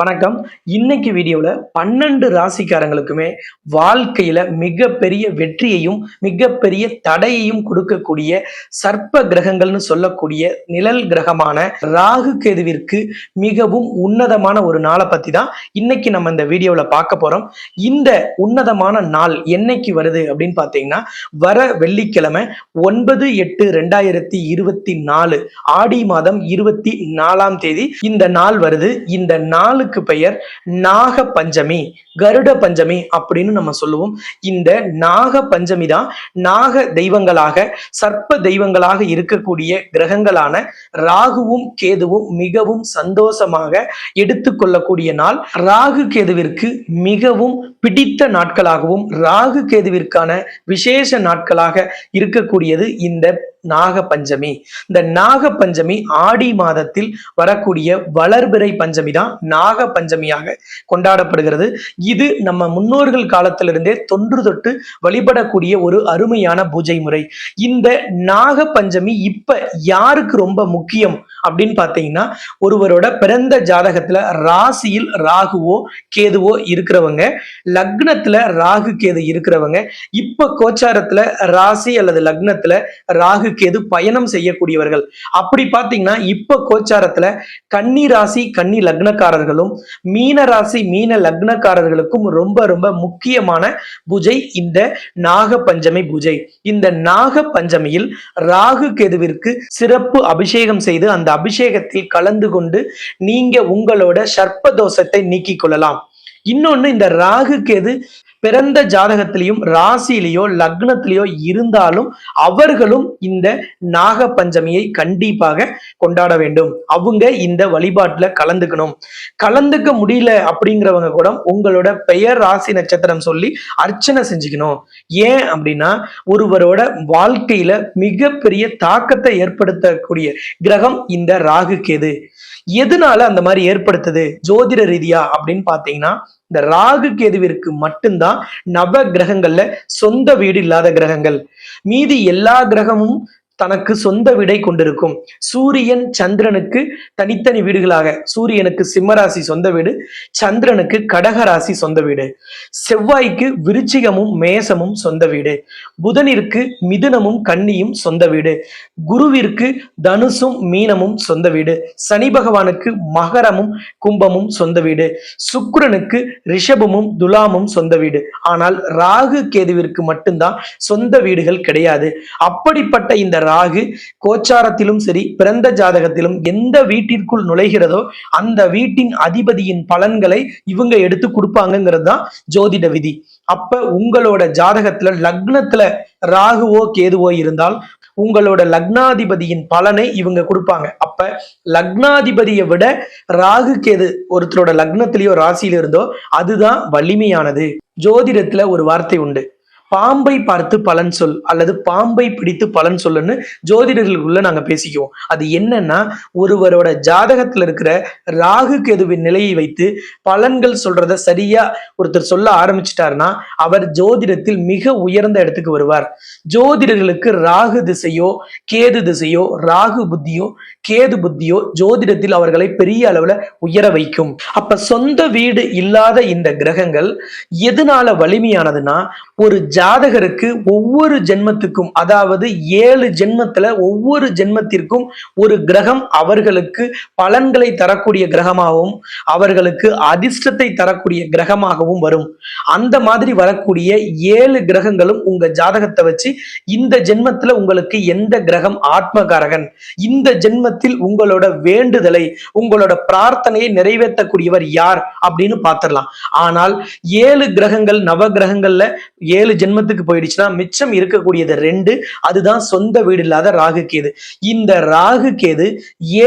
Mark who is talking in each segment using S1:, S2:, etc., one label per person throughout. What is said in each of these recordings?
S1: வணக்கம். இன்னைக்கு வீடியோவில் பன்னெண்டு ராசிக்காரங்களுக்குமே வாழ்க்கையில மிகப்பெரிய வெற்றியையும் மிகப்பெரிய தடையையும் கொடுக்கக்கூடிய சர்ப்ப கிரகங்கள்னு சொல்லக்கூடிய நிழல் கிரகமான ராகு கேதுவிற்கு மிகவும் உன்னதமான ஒரு நாளை பத்தி தான் இன்னைக்கு நம்ம இந்த வீடியோவில் பார்க்க போறோம். இந்த உன்னதமான நாள் என்னைக்கு வருது அப்படின்னு பார்த்தீங்கன்னா வர வெள்ளிக்கிழமை ஒன்பது எட்டு ரெண்டாயிரத்தி இருபத்தி நாலு ஆடி மாதம் இருபத்தி நாலாம் தேதி இந்த நாள் வருது. இந்த நாளுக்கு நாளுக்கு பெயர் நாக பஞ்சமி கருட பஞ்சமி அப்படின்னு நம்ம சொல்லுவோம். இந்த நாக பஞ்சமி தான் நாக தெய்வங்களாக சர்ப்ப தெய்வங்களாக இருக்கக்கூடிய கிரகங்களான ராகுவும் கேதுவும் மிகவும் சந்தோஷமாக எடுத்துக்கொள்ளக்கூடிய நாள். ராகு கேதுவிற்கு மிகவும் பிடித்த நாட்களாகவும் ராகு கேதுவிற்கான விசேஷ நாட்களாக இருக்கக்கூடியது இந்த நாக பஞ்சமி இந்த நாக பஞ்சமி ஆடி மாதத்தில் வரக்கூடிய வளர்பிறை பஞ்சமி தான் நாக பஞ்சமியாக கொண்டாடப்படுகிறது. இது நம்ம முன்னோர்கள் காலத்திலிருந்தே தொன்று தொட்டு வழிபடக்கூடிய ஒரு அருமையான பூஜை முறை. இந்த நாக பஞ்சமி இப்ப யாருக்கு ரொம்ப முக்கியம்? அப்படின்னு பார்த்தீங்கன்னா ஒருவரோட பிறந்த ஜாதகத்துல ராசியில் ராகுவோ கேதுவோ இருக்கிறவங்க லக்னத்துல ராகு கேது இருக்கிறவங்க இப்ப கோச்சாரத்துல ராசி அல்லது லக்னத்துல ராகு கேது பயணம் செய்யக்கூடியவர்கள். அப்படி பார்த்தீங்கன்னா இப்ப கோச்சாரத்துல கன்னி ராசி கன்னி லக்னக்காரர்களும் மீன ராசி மீன லக்னக்காரர்களுக்கும் ரொம்ப ரொம்ப முக்கியமான பூஜை இந்த நாக பஞ்சமி பூஜை. இந்த நாக பஞ்சமியில் ராகு கேதுவிற்கு சிறப்பு அபிஷேகம் செய்து அந்த அபிஷேகத்தில் கலந்து கொண்டு நீங்க உங்களோட சர்ப்ப தோஷத்தை நீக்கிக் கொள்ளலாம். இன்னொன்னு இந்த ராகு கேது பிறந்த ஜாதகத்திலையும் ராசியிலையோ லக்னத்திலேயோ இருந்தாலும் அவர்களும் இந்த நாக பஞ்சமியை கண்டிப்பாக கொண்டாட வேண்டும். அவங்க இந்த வழிபாட்டுல கலந்துக்கணும். கலந்துக்க முடியல அப்படிங்கிறவங்க கூட உங்களோட பெயர் ராசி நட்சத்திரம் சொல்லி அர்ச்சனை செஞ்சுக்கணும். ஏன் அப்படின்னா ஒருவரோட வாழ்க்கையில மிகப்பெரிய தாக்கத்தை ஏற்படுத்தக்கூடிய கிரகம் இந்த ராகு கேது எதனால அந்த மாதிரி ஏற்படுத்துது? ஜோதிட ரீதியா அப்படின்னு பாத்தீங்கன்னா இந்த ராகு கேதுவிற்கு மட்டும்தான் நவ கிரகங்கள்ல சொந்த வீடு இல்லாத கிரகங்கள். மீதி எல்லா கிரகமும் தனக்கு சொந்த வீடை கொண்டிருக்கும். சூரியன் சந்திரனுக்கு தனித்தனி வீடுகளாக. சூரியனுக்கு சிம்மராசி சொந்த வீடு சந்திரனுக்கு கடகராசி சொந்த வீடு. செவ்வாய்க்கு விருச்சிகமும் மேசமும் சொந்த வீடு. புதனிற்கு மிதுனமும் கன்னியும் சொந்த வீடு. குருவிற்கு தனுசும் மீனமும் சொந்த வீடு. சனி பகவானுக்கு மகரமும் கும்பமும் சொந்த வீடு. சுக்ரனுக்கு ரிஷபமும் துலாமும் சொந்த வீடு. ஆனால் ராகு கேதுவிற்கு மட்டும்தான் சொந்த வீடுகள் கிடையாது. அப்படிப்பட்ட இந்த ராகு கோச்சாரத்திலும் சரி பிறந்த ஜாதகத்திலும் எந்த வீட்டிற்குள் நுழைகிறதோ அந்த வீட்டின் அதிபதியின் பலன்களை இவங்க எடுத்து கொடுப்பாங்கிறது தான் ஜோதிட விதி. அப்ப உங்களோட ஜாதகத்துல லக்னத்துல ராகுவோ கேதுவோ இருந்தால் உங்களோட லக்னாதிபதியின் பலனை இவங்க கொடுப்பாங்க. அப்ப லக்னாதிபதியை விட ராகு கேது ஒருத்தரோட லக்னத்திலேயோ ராசியில இருந்தோ அதுதான் வலிமையானது. ஜோதிடத்துல ஒரு வார்த்தை உண்டு. பாம்பை பார்த்து பலன் சொல் அல்லது பாம்பை பிடித்து பலன் சொல்லுன்னு ஜோதிடர்களுக்குள்ள நாங்க பேசிக்குவோம். அது என்னன்னா ஒருவரோட ஜாதகத்துல இருக்கிற ராகு கேதுவின் நிலையை வைத்து பலன்கள் சொல்றத சரியா ஒருத்தர் சொல்ல ஆரம்பிச்சிட்டாருன்னா அவர் ஜோதிடத்தில் மிக உயர்ந்த இடத்துக்கு வருவார். ஜோதிடர்களுக்கு ராகு திசையோ கேது திசையோ ராகு புத்தியோ கேது புத்தியோ ஜோதிடத்தில் அவர்களை பெரிய அளவுல உயர வைக்கும். அப்ப சொந்த வீடு இல்லாத இந்த கிரகங்கள் எதனால வலிமையானதுன்னா ஒரு ஜாதகருக்கு ஒவ்வொரு ஜென்மத்துக்கும் அதாவது ஏழு ஜென்மத்துல ஒவ்வொரு ஜென்மத்திற்கும் ஒரு கிரகம் அவர்களுக்கு பலன்களை தரக்கூடிய கிரகமாகவும் அவர்களுக்கு அதிர்ஷ்டத்தை தரக்கூடிய கிரகமாகவும் வரும். அந்த மாதிரி வரக்கூடிய ஏழு கிரகங்களும் உங்க ஜாதகத்தை வச்சு இந்த ஜென்மத்துல உங்களுக்கு எந்த கிரகம் ஆத்மகாரகன் இந்த ஜென்மத்தில் உங்களோட வேண்டுதலை உங்களோட பிரார்த்தனையை நிறைவேற்றக்கூடியவர் யார் அப்படின்னு பார்த்துடலாம். ஆனால் ஏழு கிரகங்கள் நவ கிரகங்கள்ல ஏழு ஜென்ம ஜென்மத்துக்கு போயிடுச்சுன்னா மிச்சம் இருக்கக்கூடியது ரெண்டு அதுதான் சொந்த வீடு இல்லாத ராகு கேது. இந்த ராகு கேது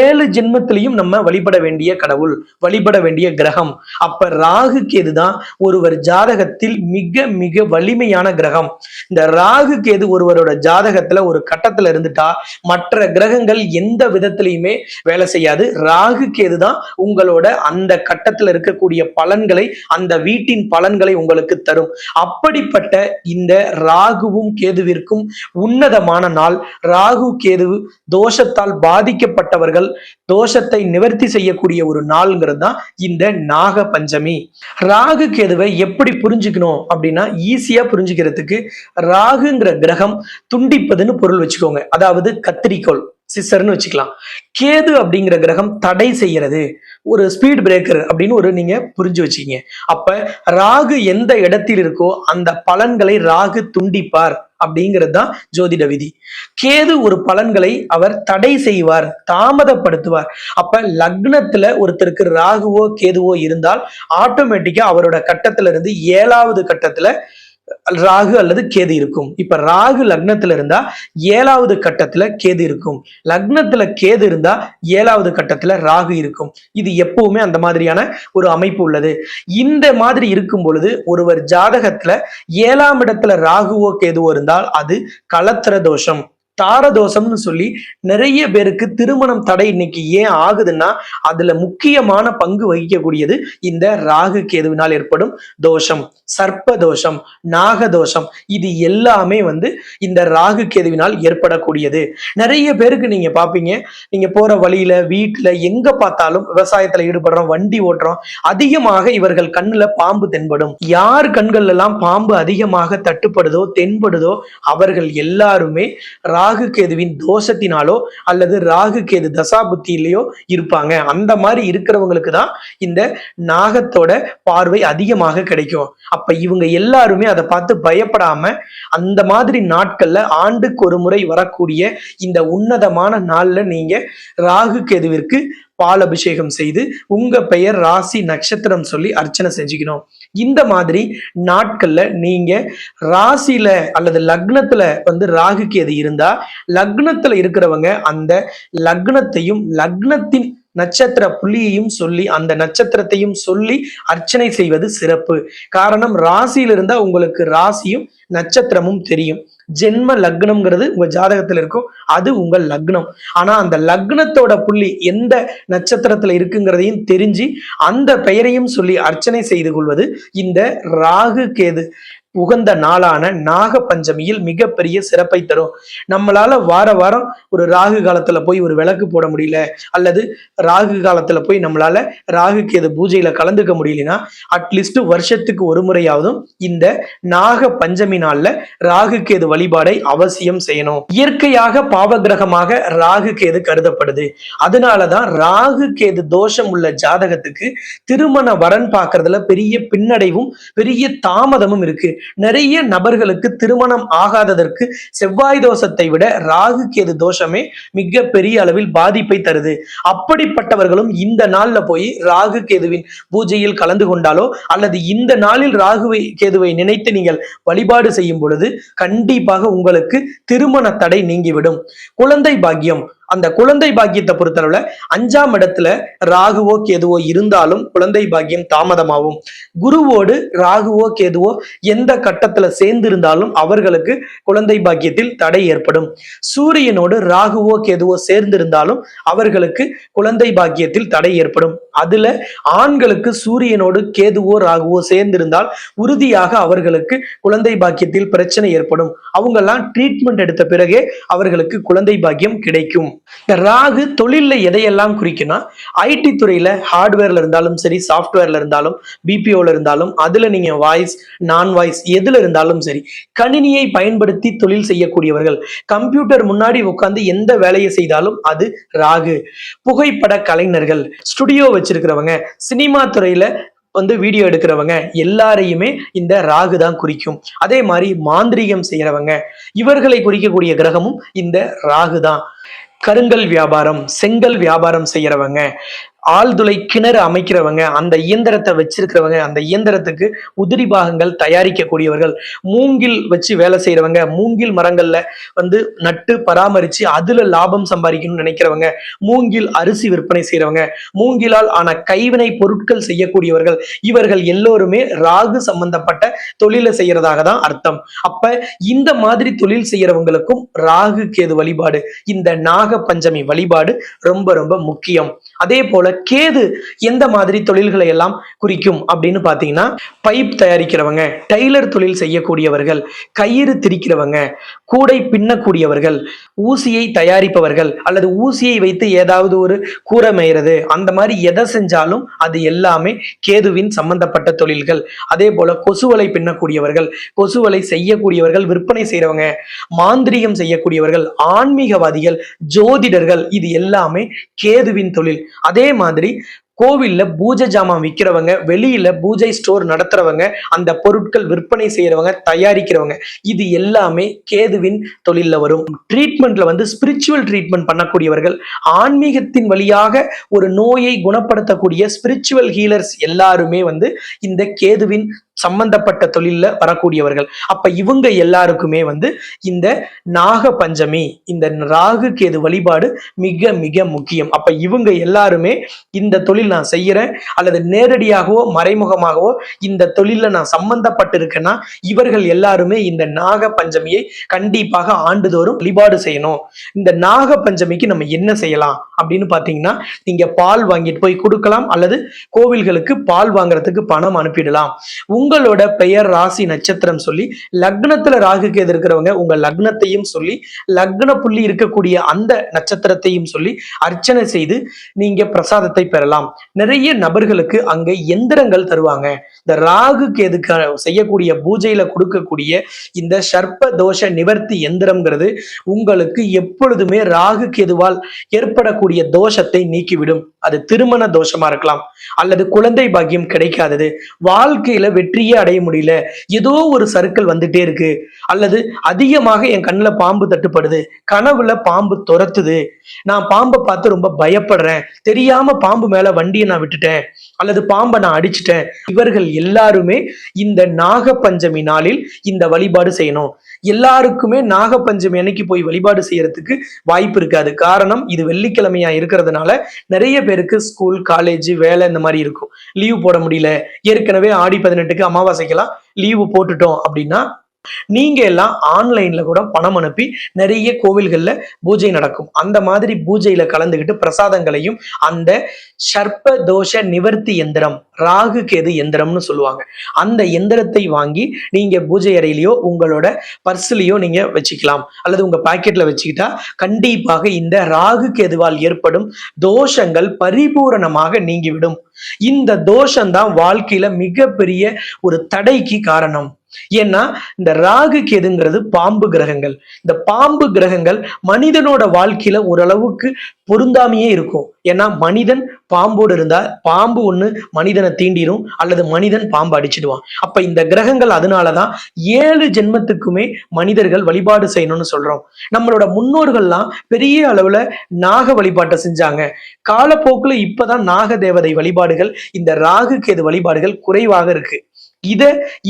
S1: ஏழு ஜென்மத்திலையும் நம்ம வழிபட வேண்டிய கடவுள் வழிபட வேண்டிய கிரகம். அப்ப ராகு கேது தான் ஒருவர் ஜாதகத்தில் மிக மிக வலிமையான கிரகம். இந்த ராகு கேது ஒருவரோட ஜாதகத்துல ஒரு கட்டத்துல இருந்துட்டா மற்ற கிரகங்கள் எந்த விதத்திலையுமே வேலை செய்யாது. ராகு கேது தான் உங்களோட அந்த கட்டத்துல இருக்கக்கூடிய பலன்களை அந்த வீட்டின் பலன்களை உங்களுக்கு தரும். அப்படிப்பட்ட இந்த ராகுவும் கேதுவிற்கும் உன்னதமான நாள். ராகு கேது தோஷத்தால் பாதிக்கப்பட்டவர்கள் தோஷத்தை நிவர்த்தி செய்யக்கூடிய ஒரு நாள்ங்கிறது தான் இந்த நாக பஞ்சமி ராகு கேதுவை எப்படி புரிஞ்சுக்கணும் அப்படின்னா ஈஸியா புரிஞ்சுக்கிறதுக்கு ராகுங்கிற கிரகம் துண்டிப்பதுன்னு பொருள் வச்சுக்கோங்க. அதாவது கத்திரிக்கோள். சிஸ்டர்னு வச்சுக்கலாம். கேது அப்படிங்கிற கிரகம் தடை செய்யறது. ஒரு ஸ்பீட் பிரேக்கர் அப்படின்னு ஒரு நீங்க புரிஞ்சு வச்சுக்கீங்க. அப்ப ராகு எந்த இடத்தில் இருக்கோ அந்த பலன்களை ராகு துண்டிப்பார் அப்படிங்கிறது தான் ஜோதிட விதி. கேது ஒரு பலன்களை அவர் தடை செய்வார் தாமதப்படுத்துவார். அப்ப லக்னத்துல ஒருத்தருக்கு ராகுவோ கேதுவோ இருந்தால் ஆட்டோமேட்டிக்கா அவரோட கட்டத்துல இருந்து ஏழாவது கட்டத்துல ராகு அல்லது கேது இருக்கும். இப்ப ராகு லக்னத்துல இருந்தா ஏழாவது கட்டத்துல கேது இருக்கும். லக்னத்துல கேது இருந்தா ஏழாவது கட்டத்துல ராகு இருக்கும். இது எப்பவுமே அந்த மாதிரியான ஒரு அமைப்பு உள்ளது. இந்த மாதிரி இருக்கும் பொழுது ஒருவர் ஜாதகத்துல ஏழாம் இடத்துல ராகுவோ கேதுவோ இருந்தால் அது கலத்திர தோஷம். தாரதோஷம்னு சொல்லி நிறைய பேருக்கு திருமணம் தடை இன்னைக்கு ஏன் ஆகுதுன்னா அதுல முக்கியமான பங்கு வகிக்கக்கூடியது இந்த ராகு கேதுவினால் ஏற்படும் தோஷம். சர்ப்ப தோஷம் நாக தோஷம் இது எல்லாமே வந்து இந்த ராகு கேதுவினால் ஏற்படக்கூடியது. நிறைய பேருக்கு நீங்க பாப்பீங்க நீங்க போற வழியில வீட்டுல எங்க பார்த்தாலும் விவசாயத்துல ஈடுபடுறோம் வண்டி ஓட்டுறோம் அதிகமாக இவர்கள் கண்ணுல பாம்பு தென்படும். யார் கண்கள் எல்லாம் பாம்பு அதிகமாக தட்டுப்படுதோ தென்படுதோ அவர்கள் எல்லாருமே ராகு கேதுவின் தோஷத்தினாலோ அல்லது ராகு கேது தசாபுத்தியிலையோ இருப்பாங்க. அந்த மாதிரி இருக்கிறவங்களுக்கு தான் இந்த நாகத்தோட பார்வை அதிகமாக கிடைக்கும். அப்ப இவங்க எல்லாருமே அதை பார்த்து பயப்படாம அந்த மாதிரி நாட்கள்ல ஆண்டுக்கு ஒரு முறை வரக்கூடிய இந்த உன்னதமான நாள்ல நீங்க ராகு கேதுவிற்கு பால் அபிஷேகம் செய்து உங்க பெயர் ராசி நட்சத்திரம் சொல்லி அர்ச்சனை செஞ்சுக்கணும். இந்த மாதிரி நாட்கள்ல நீங்க ராசியில அல்லது லக்னத்துல வந்து ராகுக்கு எது இருந்தா லக்னத்துல இருக்கிறவங்க அந்த லக்னத்தையும் லக்னத்தின் நட்சத்திர புள்ளியையும் சொல்லி அந்த நட்சத்திரத்தையும் சொல்லி அர்ச்சனை செய்வது சிறப்பு. காரணம் ராசியில இருந்தா உங்களுக்கு ராசியும் நட்சத்திரமும் தெரியும். ஜென்ம லக்னம்ங்கிறது உங்க ஜாதகத்துல இருக்கும் அது உங்கள் லக்னம். ஆனா அந்த லக்னத்தோட புள்ளி எந்த நட்சத்திரத்துல இருக்குங்கிறதையும் தெரிஞ்சு அந்த பெயரையும் சொல்லி அர்ச்சனை செய்து கொள்வது இந்த ராகு கேது. உகந்த நாளான நாக பஞ்சமியில் மிகப்பெரிய சிறப்பை தரும். நம்மளால வார வாரம் ஒரு ராகு காலத்துல போய் ஒரு விளக்கு போட முடியல அல்லது ராகு காலத்துல போய் நம்மளால ராகுக்கு எது பூஜையில கலந்துக்க முடியலன்னா அட்லீஸ்ட் வருஷத்துக்கு ஒரு முறையாவதும் இந்த நாக பஞ்சமி நாள்ல ராகு கேது வழிபாடை அவசியம் செய்யணும். இயற்கையாக பாவகிரகமாக ராகு கேது கருதப்படுது. அதனாலதான் ராகு கேது தோஷம் உள்ள ஜாதகத்துக்கு திருமண வரன் பார்க்கறதுல பெரிய பின்னடைவும் பெரிய தாமதமும் இருக்கு. நிறைய நபர்களுக்கு திருமணம் ஆகாததற்கு செவ்வாய் தோஷத்தை விட ராகு கேது தோஷமே மிக பெரிய அளவில் பாதிப்பை தருது. அப்படிப்பட்டவர்களும் இந்த நாள்ல போய் ராகு கேதுவின் பூஜையில் கலந்து கொண்டாலோ அல்லது இந்த நாளில் ராகுவை கேதுவை நினைத்து நீங்கள் வழிபாடு செய்யும் பொழுது கண்டிப்பாக உங்களுக்கு திருமண தடை நீங்கிவிடும். குழந்தை பாக்கியம் அந்த குழந்தை பாக்கியத்தை பொறுத்தளவுல அஞ்சாம் இடத்துல ராகுவோ கேதுவோ இருந்தாலும் குழந்தை பாக்கியம் தாமதமாகும். குருவோடு ராகுவோ கேதுவோ எந்த கட்டத்துல சேர்ந்து இருந்தாலும் அவர்களுக்கு குழந்தை பாக்கியத்தில் தடை ஏற்படும். சூரியனோடு ராகுவோ கேதுவோ சேர்ந்து இருந்தாலும் அவர்களுக்கு குழந்தை பாக்கியத்தில் தடை ஏற்படும். அதுல ஆண்களுக்கு சூரியனோடு கேதுவோ ராகுவோ சேர்ந்திருந்தால் உறுதியாக அவர்களுக்கு குழந்தை பாக்கியத்தில் பிரச்சனை ஏற்படும். அவங்கெல்லாம் ட்ரீட்மெண்ட் எடுத்த பிறகே அவர்களுக்கு குழந்தை பாக்கியம் கிடைக்கும். இந்த ராகு தொழில்ல எதையெல்லாம் குறிக்கும்னா ஐடி துறையில ஹார்ட்வேர்ல இருந்தாலும் சரி சாஃப்ட்வேர்ல இருந்தாலும் பிபிஓல இருந்தாலும் அதுல நீங்க வாய்ஸ் நான் வாய்ஸ் எதுல இருந்தாலும் சரி கணினியை பயன்படுத்தி தொழில் செய்யக்கூடியவர்கள் கம்ப்யூட்டர் முன்னாடி உட்கார்ந்து எந்த வேலையை செய்தாலும் அது ராகு. புகைப்பட கலைஞர்கள் ஸ்டுடியோ வச்சிருக்கிறவங்க சினிமா துறையில வந்து வீடியோ எடுக்கிறவங்க எல்லாரையுமே இந்த ராகு தான் குறிக்கும். அதே மாதிரி மாந்திரீகம் செய்யறவங்க இவர்களை குறிக்கக்கூடிய கிரகமும் இந்த ராகு தான். கருங்கல் வியாபாரம் செங்கல் வியாபாரம் செய்யறவங்க. ஆழ்துளை கிணறு அமைக்கிறவங்க அந்த இயந்திரத்தை வச்சிருக்கிறவங்க அந்த இயந்திரத்துக்கு உதிரி பாகங்கள் தயாரிக்கக்கூடியவர்கள் மூங்கில் வச்சு வேலை செய்யறவங்க மூங்கில் மரங்கள்ல வந்து நட்டு பராமரிச்சு அதுல லாபம் சம்பாதிக்கணும்னு நினைக்கிறவங்க மூங்கில் அரிசி விற்பனை செய்யறவங்க மூங்கிலால் ஆன கைவினை பொருட்கள் செய்யக்கூடியவர்கள் இவர்கள் எல்லோருமே ராகு சம்பந்தப்பட்ட தொழிலை செய்யறதாக தான் அர்த்தம். அப்ப இந்த மாதிரி தொழில் செய்யறவங்களுக்கும் ராகு கேது வழிபாடு இந்த நாக பஞ்சமி வழிபாடு ரொம்ப ரொம்ப முக்கியம். அதே போல கேது எந்த மாதிரி தொழில்களை எல்லாம் குறிக்கும் அப்படின்னு பார்த்தீங்கன்னா பைப் தயாரிக்கிறவங்க டெய்லர் தொழில் செய்யக்கூடியவர்கள் கயிறு திரிக்கிறவங்க கூடை பின்னக்கூடியவர்கள் ஊசியை தயாரிப்பவர்கள் அல்லது ஊசியை வைத்து ஏதாவது ஒரு கூரை மேய்றது அந்த மாதிரி எதை செஞ்சாலும் அது எல்லாமே கேதுவின் சம்பந்தப்பட்ட தொழில்கள். அதே போல கொசுவலை பின்னக்கூடியவர்கள் கொசுவலை செய்யக்கூடியவர்கள் விற்பனை செய்யறவங்க மாந்திரிகம் செய்யக்கூடியவர்கள் ஆன்மீகவாதிகள் ஜோதிடர்கள் இது எல்லாமே கேதுவின் தொழில். அதே மாதிரி கோவில்ல பூஜை ஜாமான் விற்கிறவங்க வெளியில பூஜை ஸ்டோர் நடத்துறவங்க அந்த பொருட்கள் விற்பனை செய்யறவங்க தயாரிக்கிறவங்க இது எல்லாமே கேதுவின் தொழில்ல வரும். ட்ரீட்மெண்ட்ல வந்து ஸ்பிரிச்சுவல் ட்ரீட்மெண்ட் பண்ணக்கூடியவர்கள் ஆன்மீகத்தின் வழியாக ஒரு நோயை குணப்படுத்தக்கூடிய ஸ்பிரிச்சுவல் ஹீலர்ஸ் எல்லாருமே வந்து இந்த கேதுவின் சம்பந்தப்பட்ட தொழில்ல வரக்கூடியவர்கள். அப்ப இவங்க எல்லாருக்குமே வந்து இந்த நாக பஞ்சமி இந்த ராகு கேது வழிபாடு மிக மிக முக்கியம். அப்ப இவங்க எல்லாருமே இந்த தொழில் நான் செய்யறேன் அல்லது நேரடியாகவோ மறைமுகமாகவோ இந்த தொழில நான் சம்பந்தப்பட்டு இருக்கேன்னா இவர்கள் எல்லாருமே இந்த நாக பஞ்சமியை கண்டிப்பாக ஆண்டுதோறும் வழிபாடு செய்யணும். இந்த நாக பஞ்சமிக்கு நம்ம என்ன செய்யலாம்? அப்படின்னு பாத்தீங்கன்னா நீங்க பால் வாங்கிட்டு போய் கொடுக்கலாம் அல்லது கோவில்களுக்கு பால் வாங்குறதுக்கு பணம் அனுப்பிடலாம். உங்களோட பெயர் ராசி நட்சத்திரம் சொல்லி லக்னத்துல ராகுக்கு எது இருக்கிறவங்க உங்க லக்னத்தையும் சொல்லி லக்ன புள்ளி இருக்கக்கூடிய அந்த நட்சத்திரத்தையும் சொல்லி அர்ச்சனை செய்து நீங்க பிரசாதத்தை பெறலாம். நிறைய நபர்களுக்கு அங்க எந்திரங்கள் தருவாங்க. இந்த ராகுக்கு கேதுக்கு செய்யக்கூடிய பூஜையில கொடுக்கக்கூடிய இந்த சர்ப்ப தோஷ நிவர்த்தி எந்திரம்ங்கிறது உங்களுக்கு எப்பொழுதுமே ராகு கேதுவால் ஏற்படக்கூடிய தோஷத்தை நீக்கிவிடும். அது திருமண தோஷமா இருக்கலாம். அல்லது குழந்தை பாக்கியம் கிடைக்காதது. வாழ்க்கையில வெற்றி வெற்றியே அடைய முடியல. ஏதோ ஒரு சர்க்கிள் வந்துட்டே இருக்கு. அல்லது அதிகமாக என் கண்ணுல பாம்பு தட்டுப்படுது. கனவுல பாம்பு துரத்துது. நான் பாம்பை பார்த்து ரொம்ப பயப்படுறேன். தெரியாம பாம்பு மேல வண்டியை நான் விட்டுட்டேன். அல்லது பாம்பை நான் அடிச்சிட்டேன். இவர்கள் எல்லாருமே இந்த நாக பஞ்சமி நாளில் இந்த வழிபாடு செய்யணும். எல்லாருக்குமே நாக பஞ்சமி அன்னைக்கு போய் வழிபாடு செய்யறதுக்கு வாய்ப்பு இருக்காது. காரணம் இது வெள்ளிக்கிழமையா இருக்கிறதுனால நிறைய பேருக்கு ஸ்கூல் காலேஜ் வேலை இந்த மாதிரி இருக்கும். லீவ் போட முடியல. ஏற்கனவே ஆடி பதினெட்டுக்கு அமாவாசைக்கெல்லாம் லீவு போட்டுட்டோம் அப்படின்னா நீங்க எல்லாம் ஆன்லைன்ல கூட பணம் அனுப்பி நிறைய கோவில்கள்ல பூஜை நடக்கும். அந்த மாதிரி பூஜையில கலந்துக்கிட்டு பிரசாதங்களையும் அந்த சர்ப்ப தோஷ நிவர்த்தி எந்திரம் ராகு கேது எந்திரம்னு சொல்லுவாங்க. அந்த எந்திரத்தை வாங்கி நீங்க பூஜை அறையிலயோ உங்களோட பர்ஸ்லயோ நீங்க வச்சுக்கலாம். அல்லது உங்க பாக்கெட்ல வச்சுக்கிட்டா கண்டிப்பாக இந்த ராகு கேதுவால் ஏற்படும் தோஷங்கள் பரிபூரணமாக நீங்கிவிடும். இந்த தோஷம்தான் வாழ்க்கையில மிகப்பெரிய ஒரு தடைக்கு காரணம். ஏன்னா இந்த ராகு கேதுங்கிறது பாம்பு கிரகங்கள். இந்த பாம்பு கிரகங்கள் மனிதனோட வாழ்க்கையில ஓரளவுக்கு பொருந்தாமையே இருக்கும். ஏன்னா மனிதன் பாம்போடு இருந்தா பாம்பு ஒண்ணு மனிதனை தீண்டிடும் அல்லது மனிதன் பாம்பு அடிச்சிடுவான். அப்ப இந்த கிரகங்கள் அதனாலதான் ஏழு ஜென்மத்துக்குமே மனிதர்கள் வழிபாடு செய்யணும்னு சொல்றோம். நம்மளோட முன்னோர்கள்லாம் பெரிய அளவுல நாக வழிபாட்டை செஞ்சாங்க. காலப்போக்குல இப்பதான் நாக தேவதை வழிபாடுகள் இந்த ராகு கேது வழிபாடுகள் குறைவாக இருக்கு. இத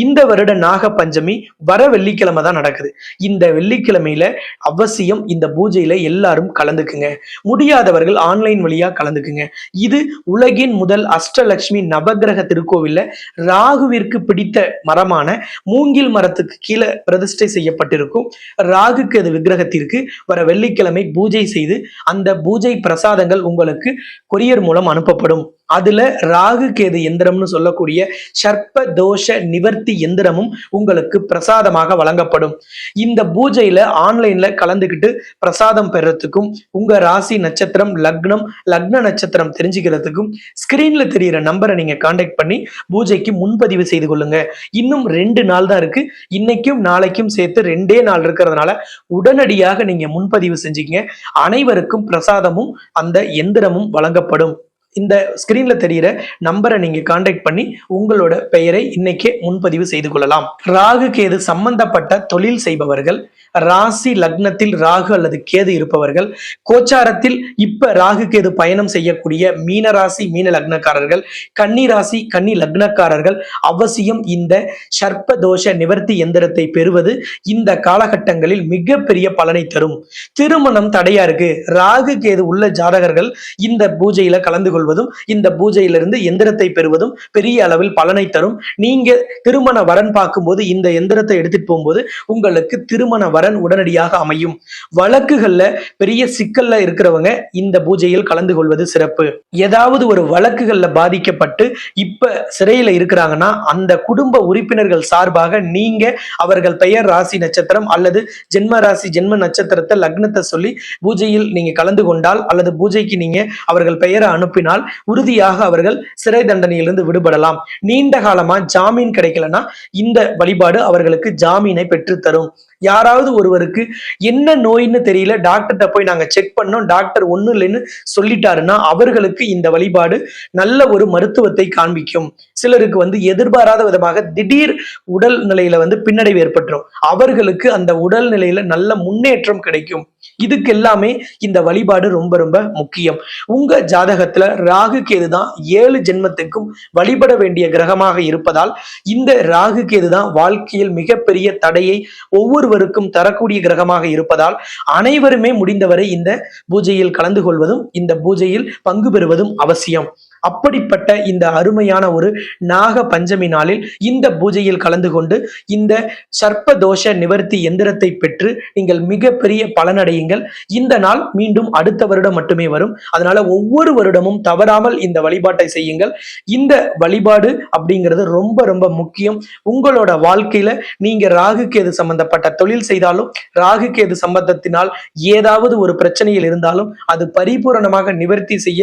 S1: இந்த வருட நாக பஞ்சமி வர வெள்ளிக்கிழமை தான் நடக்குது. இந்த வெள்ளிக்கிழமையில அவசியம் இந்த பூஜையில எல்லாரும் கலந்துக்குங்க. முடியாதவர்கள் ஆன்லைன் வழியா கலந்துக்குங்க. இது உலகின் முதல் அஷ்டலட்சுமி நவகிரக திருக்கோவில்ல ராகுவிற்கு பிடித்த மரமான மூங்கில் மரத்துக்கு கீழே பிரதிஷ்டை செய்யப்பட்டிருக்கும். ராகுக்கு அது விக்கிரகத்திற்கு வர வெள்ளிக்கிழமை பூஜை செய்து அந்த பூஜை பிரசாதங்கள் உங்களுக்கு கொரியர் மூலம் அனுப்பப்படும். அதுல ராகு கேது எந்திரம்னு சொல்லக்கூடிய சர்ப்ப தோஷ நிவர்த்தி எந்திரமும் உங்களுக்கு பிரசாதமாக வழங்கப்படும். இந்த பூஜையில ஆன்லைன்ல கலந்துக்கிட்டு பிரசாதம் பெறத்துக்கும் உங்க ராசி நட்சத்திரம் லக்னம் லக்ன நட்சத்திரம் தெரிஞ்சுக்கிறதுக்கும் ஸ்கிரீன்ல தெரியிற நம்பரை நீங்க காண்டாக்ட் பண்ணி பூஜைக்கு முன்பதிவு செய்து கொள்ளுங்க. இன்னும் ரெண்டு நாள் தான் இருக்கு. இன்னைக்கும் நாளைக்கும் சேர்த்து ரெண்டே நாள் இருக்கிறதுனால உடனடியாக நீங்க முன்பதிவு செஞ்சுக்கங்க. அனைவருக்கும் பிரசாதமும் அந்த எந்திரமும் வழங்கப்படும். இந்த ஸ்கிரீன்ல தெரியிற நம்பரை நீங்க காண்டாக்ட் பண்ணி உங்களோட பெயரை இன்னைக்கே முன்பதிவு செய்து கொள்ளலாம். ராகு கேது சம்பந்தப்பட்ட தொழில் செய்பவர்கள் ராசி லக்னத்தில் ராகு அல்லது கேது இருப்பவர்கள் கோச்சாரத்தில் இப்ப ராகு கேது பயணம் செய்யக்கூடிய மீன ராசி மீன லக்னக்காரர்கள் கன்னி ராசி கன்னி லக்னக்காரர்கள் அவசியம் இந்த சர்ப்ப தோஷ நிவர்த்தி எந்திரத்தை பெறுவது இந்த காலகட்டங்களில் மிகப்பெரிய பலனை தரும். திருமணம் தடையா இருக்கு. ராகு கேது உள்ள ஜாதகர்கள் இந்த பூஜையில கலந்து கொள்ள கொள்வதும் இந்த பூஜையிலிருந்து எந்திரத்தை பெறுவதும் பெரிய அளவில் பலனை தரும். நீங்க திருமண வரன் பார்க்கும்போது இந்த எந்திரத்தை எடுத்துட்டு போகும்போது உங்களுக்கு திருமண வரன் உடனடியாக அமையும். வழக்குகள்ல பெரிய சிக்கல்ல இருக்கிறவங்க இந்த பூஜையில் கலந்து கொள்வது சிறப்பு. ஏதாவது ஒரு வழக்குகள்ல பாதிக்கப்பட்டு இப்ப சிறையில இருக்கிறாங்கன்னா அந்த குடும்ப உறுப்பினர்கள் சார்பாக நீங்க அவர்கள் பெயர் ராசி நட்சத்திரம் அல்லது ஜென்ம ராசி ஜென்ம நட்சத்திரத்தை லக்னத்தை சொல்லி பூஜையில் நீங்க கலந்து கொண்டால் அல்லது பூஜைக்கு நீங்க அவர்கள் பெயரை அனுப்பினால் உறுதியாக அவர்கள் சிறை தண்டனையிலிருந்து விடுபடலாம். நீண்ட காலமா ஜாமீன் கிடைக்கலன்னா இந்த வழிபாடு அவர்களுக்கு ஜாமீனை பெற்றுத்தரும். யாராவது ஒருவருக்கு என்ன நோயின்னு தெரியல டாக்டர்கிட்ட போய் நாங்க செக் பண்ணோம் டாக்டர் ஒன்றும் இல்லைன்னு சொல்லிட்டாருன்னா அவர்களுக்கு இந்த வழிபாடு நல்ல ஒரு மருத்துவத்தை காண்பிக்கும். சிலருக்கு வந்து எதிர்பாராத விதமாக திடீர் உடல் நிலையில வந்து பின்னடைவு ஏற்பட்டுரும். அவர்களுக்கு அந்த உடல் நிலையில நல்ல முன்னேற்றம் கிடைக்கும். இதுக்கு எல்லாமே இந்த வழிபாடு ரொம்ப ரொம்ப முக்கியம். உங்க ஜாதகத்துல ராகு கேது தான் ஏழு ஜென்மத்துக்கும் வழிபட வேண்டிய கிரகமாக இருப்பதால் இந்த ராகு கேது தான் வாழ்க்கையில் மிகப்பெரிய தடையை ஒவ்வொரு ஒவ்வொருவருக்கும் தரக்கூடிய கிரகமாக இருப்பதால் அனைவருமே முடிந்தவரை இந்த பூஜையில் கலந்து கொள்வதும் இந்த பூஜையில் பங்கு பெறுவதும் அவசியம். அப்படிப்பட்ட இந்த அருமையான ஒரு நாக பஞ்சமி நாளில் இந்த பூஜையில் கலந்து கொண்டு இந்த சர்ப்ப தோஷ நிவர்த்தி எந்திரத்தை பெற்று நீங்கள் மிகப்பெரிய பலனடையுங்கள். இந்த நாள் மீண்டும் அடுத்த வருடம் மட்டுமே வரும். அதனால ஒவ்வொரு வருடமும் தவறாமல் இந்த வழிபாட்டை செய்யுங்கள். இந்த வழிபாடு அப்படிங்கிறது ரொம்ப ரொம்ப முக்கியம். உங்களோட வாழ்க்கையில நீங்க ராகு கேது சம்பந்தப்பட்ட தொழில் செய்தாலும் ராகு கேது சம்பந்தத்தினால் ஏதாவது ஒரு பிரச்சனையில் இருந்தாலும் அது பரிபூரணமாக நிவர்த்தி செய்ய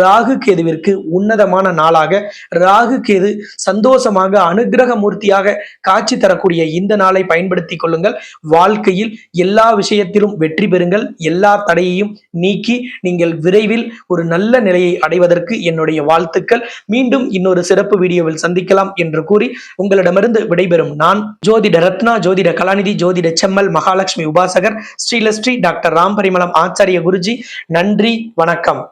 S1: ராகு கேதுவிற்கு உன்னதமான நாளாக ராகு கேது சந்தோஷமாக அனுகிரக மூர்த்தியாக காட்சி தரக்கூடிய இந்த நாளை பயன்படுத்தி கொள்ளுங்கள். வாழ்க்கையில் எல்லா விஷயத்திலும் வெற்றி பெறுங்கள். எல்லா தடையையும் நீக்கி நீங்கள் விரைவில் ஒரு நல்ல நிலையை அடைவதற்கு என்னுடைய வாழ்த்துக்கள். மீண்டும் இன்னொரு சிறப்பு வீடியோவில் சந்திக்கலாம் என்று கூறி உங்களிடமிருந்து விடைபெறும் நான் ஜோதிட ரத்னா ஜோதிட கலாநிதி ஜோதிட செம்மல் மகாலட்சுமி உபாசகர் ஸ்ரீலஸ்ரீ டாக்டர் ராம் பரிமளம் ஆச்சாரிய குருஜி. நன்றி வணக்கம்.